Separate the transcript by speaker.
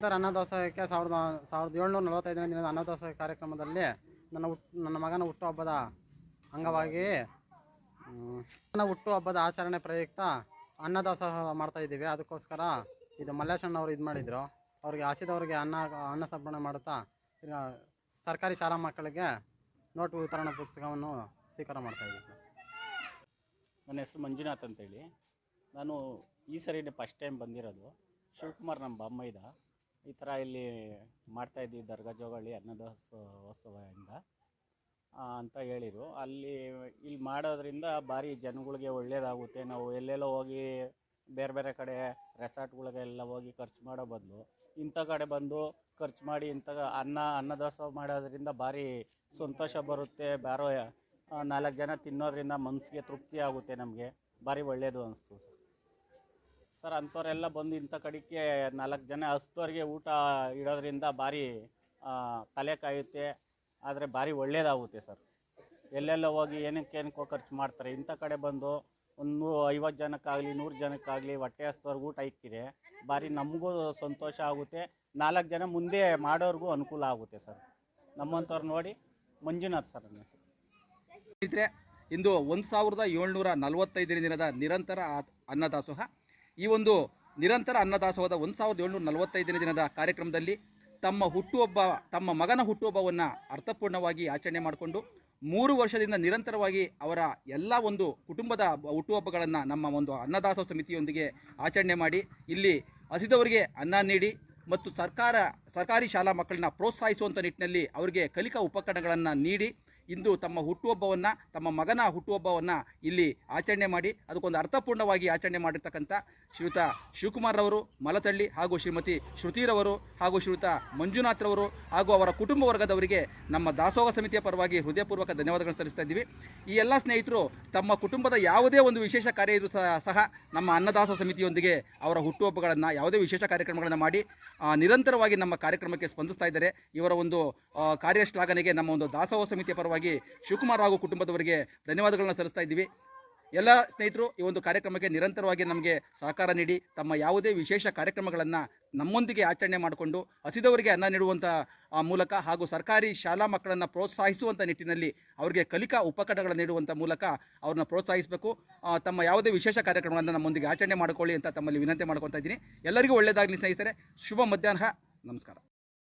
Speaker 1: Sir ಅನ್ನದಾಸಕ್ಕೆ ಸಾವಿರದ ಸಾವಿರದ ಏಳ್ನೂರ ನಲವತ್ತೈದನೇ ದಿನದ ಅನ್ನದಾಸೋಹ ಕಾರ್ಯಕ್ರಮದಲ್ಲಿ ನನ್ನ ಹುಟ್, ನನ್ನ ಮಗನ ಹುಟ್ಟುಹಬ್ಬದ ಅಂಗವಾಗಿ ನನ್ನ ಹುಟ್ಟುಹಬ್ಬದ ಆಚರಣೆ ಪ್ರಯುಕ್ತ ಅನ್ನದಾಸೋಹ ಮಾಡ್ತಾ ಇದ್ದೀವಿ. ಅದಕ್ಕೋಸ್ಕರ ಇದು ಮಲ್ಲೇಶಣ್ಣವರು ಇದು ಮಾಡಿದರು. ಅವ್ರಿಗೆ ಹಸಿದವ್ರಿಗೆ ಅನ್ನ ಅನ್ನ ಸಂಪರ್ಣೆ ಮಾಡುತ್ತಾ ಸರ್ಕಾರಿ ಶಾಲಾ ಮಕ್ಕಳಿಗೆ ನೋಟು ವಿತರಣಾ ಪುಸ್ತಕವನ್ನು ಸ್ವೀಕಾರ ಮಾಡ್ತಾ ಇದ್ದೀವಿ ಸರ್.
Speaker 2: ನನ್ನ ಹೆಸರು ಮಂಜುನಾಥ್ ಅಂತೇಳಿ. ನಾನು ಈ ಸರಿ ಫಸ್ಟ್ ಟೈಮ್ ಬಂದಿರೋದು. ಶಿವಕುಮಾರ್ ನಮ್ಮ ಬಾಮ್ಮೈದ ಈ ಥರ ಇಲ್ಲಿ ಮಾಡ್ತಾ ಇದ್ದೀವಿ ದರ್ಗಾ ಜೋಗಳಿ ಅನ್ನದಾಸೋತ್ಸವದಿಂದ ಆ, ಅಂತ ಹೇಳಿದರು. ಅಲ್ಲಿ ಇಲ್ಲಿ ಮಾಡೋದ್ರಿಂದ ಭಾರಿ ಜನಗಳಿಗೆ ಒಳ್ಳೆಯದಾಗುತ್ತೆ ನಾವು ಎಲ್ಲೆಲ್ಲೋ ಹೋಗಿ ಬೇರೆ ಬೇರೆ ಕಡೆ ರೆಸಾರ್ಟ್ಗಳಿಗೆಲ್ಲ ಹೋಗಿ ಖರ್ಚು ಮಾಡೋ ಬದಲು ಇಂಥ ಕಡೆ ಬಂದು ಖರ್ಚು ಮಾಡಿ ಇಂಥ ಅನ್ನ ಅನ್ನದಾಸೋಹ ಮಾಡೋದ್ರಿಂದ ಭಾರಿ ಸಂತೋಷ ಬರುತ್ತೆ. ಬಾರೋ ನಾಲ್ಕು ಜನ ತಿನ್ನೋದ್ರಿಂದ ಮನಸ್ಸಿಗೆ ತೃಪ್ತಿ ಆಗುತ್ತೆ ನಮಗೆ. ಭಾರಿ ಒಳ್ಳೆಯದು ಅನಿಸ್ತು ಸರ್. ಸರ್, ಅಂಥವರೆಲ್ಲ ಬಂದು ಇಂಥ ಕಡೆಗೆ ನಾಲ್ಕು ಜನ ಹಸ್ತೋರಿಗೆ ಊಟ ಇಡೋದ್ರಿಂದ ಭಾರಿ ತಲೆ ಕಾಯುತ್ತೆ. ಆದರೆ ಭಾರಿ ಒಳ್ಳೆಯದಾಗುತ್ತೆ ಸರ್. ಎಲ್ಲೆಲ್ಲ ಹೋಗಿ ಏನಕ್ಕೆ ಏನಕ್ಕೋ ಖರ್ಚು ಮಾಡ್ತಾರೆ. ಇಂಥ ಕಡೆ ಬಂದು ಒಂದು ಐವತ್ತು ಜನಕ್ಕಾಗಲಿ, ನೂರು ಜನಕ್ಕಾಗಲಿ ಹೊಟ್ಟೆ ಹಸ್ತವ್ರಿಗೆ ಊಟ ಇಕ್ಕಿದೆ ಭಾರಿ ನಮಗೂ ಸಂತೋಷ ಆಗುತ್ತೆ. ನಾಲ್ಕು ಜನ ಮುಂದೆ ಮಾಡೋರಿಗೂ ಅನುಕೂಲ ಆಗುತ್ತೆ ಸರ್. ನಮ್ಮಂಥವ್ರು ನೋಡಿ ಮಂಜುನಾಥ್ ಸರ್ ನನ್ನ ಹೆಸರು.
Speaker 3: ಸ್ನೇಹಿತರೆ, ಇಂದು ಒಂದು ಸಾವಿರದ ಏಳ್ನೂರ ನಲವತ್ತೈದನೇ ದಿನದ ನಿರಂತರ ಅನ್ನದಾಸೋಹ ಈ ಒಂದು ನಿರಂತರ ಅನ್ನದಾಸೋಹದ ಒಂದು ಸಾವಿರದ ಏಳ್ನೂರ ನಲವತ್ತೈದನೇ ದಿನದ ಕಾರ್ಯಕ್ರಮದಲ್ಲಿ ತಮ್ಮ ಹುಟ್ಟುಹಬ್ಬ, ತಮ್ಮ ಮಗನ ಹುಟ್ಟುಹಬ್ಬವನ್ನು ಅರ್ಥಪೂರ್ಣವಾಗಿ ಆಚರಣೆ ಮಾಡಿಕೊಂಡು ಮೂರು ವರ್ಷದಿಂದ ನಿರಂತರವಾಗಿ ಅವರ ಎಲ್ಲ ಒಂದು ಕುಟುಂಬದ ಹುಟ್ಟುಹಬ್ಬಗಳನ್ನು ನಮ್ಮ ಒಂದು ಅನ್ನದಾಸೋಹ ಸಮಿತಿಯೊಂದಿಗೆ ಆಚರಣೆ ಮಾಡಿ ಇಲ್ಲಿ ಹಸಿದವರಿಗೆ ಅನ್ನ ನೀಡಿ ಮತ್ತು ಸರ್ಕಾರ, ಸರ್ಕಾರಿ ಶಾಲಾ ಮಕ್ಕಳನ್ನ ಪ್ರೋತ್ಸಾಹಿಸುವಂಥ ನಿಟ್ಟಿನಲ್ಲಿ ಅವರಿಗೆ ಕಲಿಕಾ ಉಪಕರಣಗಳನ್ನು ನೀಡಿ ಇಂದು ತಮ್ಮ ಹುಟ್ಟುಹಬ್ಬವನ್ನು, ತಮ್ಮ ಮಗನ ಹುಟ್ಟುಹಬ್ಬವನ್ನು ಇಲ್ಲಿ ಆಚರಣೆ ಮಾಡಿ, ಅದಕ್ಕೊಂದು ಅರ್ಥಪೂರ್ಣವಾಗಿ ಆಚರಣೆ ಮಾಡಿರ್ತಕ್ಕಂಥ ಶ್ರೀಯುತ ಶಿವಕುಮಾರ್ರವರು ಮಲತಳ್ಳಿ ಹಾಗೂ ಶ್ರೀಮತಿ ಶ್ರುತಿರವರು ಹಾಗೂ ಶ್ರೀಯುತ ಮಂಜುನಾಥ್ರವರು ಹಾಗೂ ಅವರ ಕುಟುಂಬ ವರ್ಗದವರಿಗೆ ನಮ್ಮ ದಾಸೋಹ ಸಮಿತಿಯ ಪರವಾಗಿ ಹೃದಯಪೂರ್ವಕ ಧನ್ಯವಾದಗಳನ್ನು ಸಲ್ಲಿಸ್ತಾ ಇದ್ದೀವಿ ಈ ಎಲ್ಲ ಸ್ನೇಹಿತರು ತಮ್ಮ ಕುಟುಂಬದ ಯಾವುದೇ ಒಂದು ವಿಶೇಷ ಕಾರ್ಯ ಇದ್ರೂ ಸಹ ಸಹ ನಮ್ಮ ಅನ್ನದಾಸೋಹ ಸಮಿತಿಯೊಂದಿಗೆ ಅವರ ಹುಟ್ಟುಹಬ್ಬಗಳನ್ನು, ಯಾವುದೇ ವಿಶೇಷ ಕಾರ್ಯಕ್ರಮಗಳನ್ನು ಮಾಡಿ ನಿರಂತರವಾಗಿ ನಮ್ಮ ಕಾರ್ಯಕ್ರಮಕ್ಕೆ ಸ್ಪಂದಿಸ್ತಾ ಇದ್ದಾರೆ. ಇವರ ಒಂದು ಕಾರ್ಯ ಶ್ಲಾಘನೆಗೆ ನಮ್ಮ ಒಂದು ದಾಸೋಹ ಸಮಿತಿಯ ಪರವಾಗಿ ಶಿವಕುಮಾರ್ ಹಾಗೂ ಕುಟುಂಬದವರಿಗೆ ಧನ್ಯವಾದಗಳನ್ನು ಸಲ್ಲಿಸ್ತಾ ಇದ್ದೀವಿ. ಎಲ್ಲ ಸ್ನೇಹಿತರು, ಈ ಒಂದು ಕಾರ್ಯಕ್ರಮಕ್ಕೆ ನಿರಂತರವಾಗಿ ನಮಗೆ ಸಹಕಾರ ನೀಡಿ, ತಮ್ಮ ಯಾವುದೇ ವಿಶೇಷ ಕಾರ್ಯಕ್ರಮಗಳನ್ನು ನಮ್ಮೊಂದಿಗೆ ಆಚರಣೆ ಮಾಡಿಕೊಂಡು, ಹಸಿದವರಿಗೆ ಅನ್ನ ನೀಡುವಂಥ ಮೂಲಕ ಹಾಗೂ ಸರ್ಕಾರಿ ಶಾಲಾ ಮಕ್ಕಳನ್ನು ಪ್ರೋತ್ಸಾಹಿಸುವಂಥ ನಿಟ್ಟಿನಲ್ಲಿ ಅವರಿಗೆ ಕಲಿಕಾ ಉಪಕರಣಗಳನ್ನು ನೀಡುವಂಥ ಮೂಲಕ ಅವ್ರನ್ನ ಪ್ರೋತ್ಸಾಹಿಸಬೇಕು. ತಮ್ಮ ಯಾವುದೇ ವಿಶೇಷ ಕಾರ್ಯಕ್ರಮಗಳನ್ನು ನಮ್ಮೊಂದಿಗೆ ಆಚರಣೆ ಮಾಡಿಕೊಳ್ಳಿ ಅಂತ ತಮ್ಮಲ್ಲಿ ವಿನಂತಿ ಮಾಡ್ಕೊತಾ ಇದ್ದೀನಿ. ಎಲ್ಲರಿಗೂ ಒಳ್ಳೆಯದಾಗಲಿ ಸ್ನೇಹಿತರೆ. ಶುಭ ಮಧ್ಯಾಹ್ನ. ನಮಸ್ಕಾರ.